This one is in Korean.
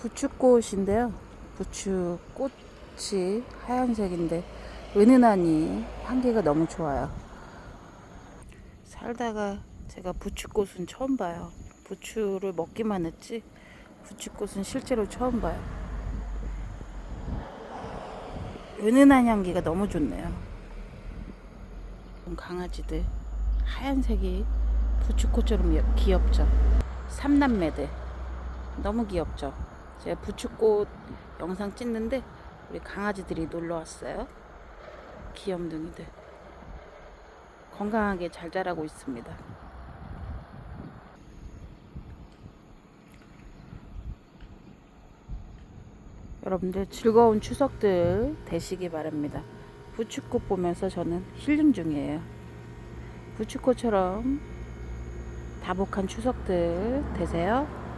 부추꽃인데요. 부추꽃이 하얀색인데 은은하니 향기가 너무 좋아요. 살다가 제가 부추꽃은 처음 봐요. 부추를 먹기만 했지 부추꽃은 실제로 처음 봐요. 은은한 향기가 너무 좋네요. 강아지들 하얀색이 부추꽃처럼 여- 귀엽죠. 삼남매들 너무 귀엽죠. 제가 부추꽃 영상 찍는데 우리 강아지들이 놀러 왔어요. 귀염둥이들 건강하게 잘 자라고 있습니다. 여러분들 즐거운 추석들 되시기 바랍니다. 부추꽃 보면서 저는 힐링 중이에요. 부추꽃처럼 다복한 추석들 되세요.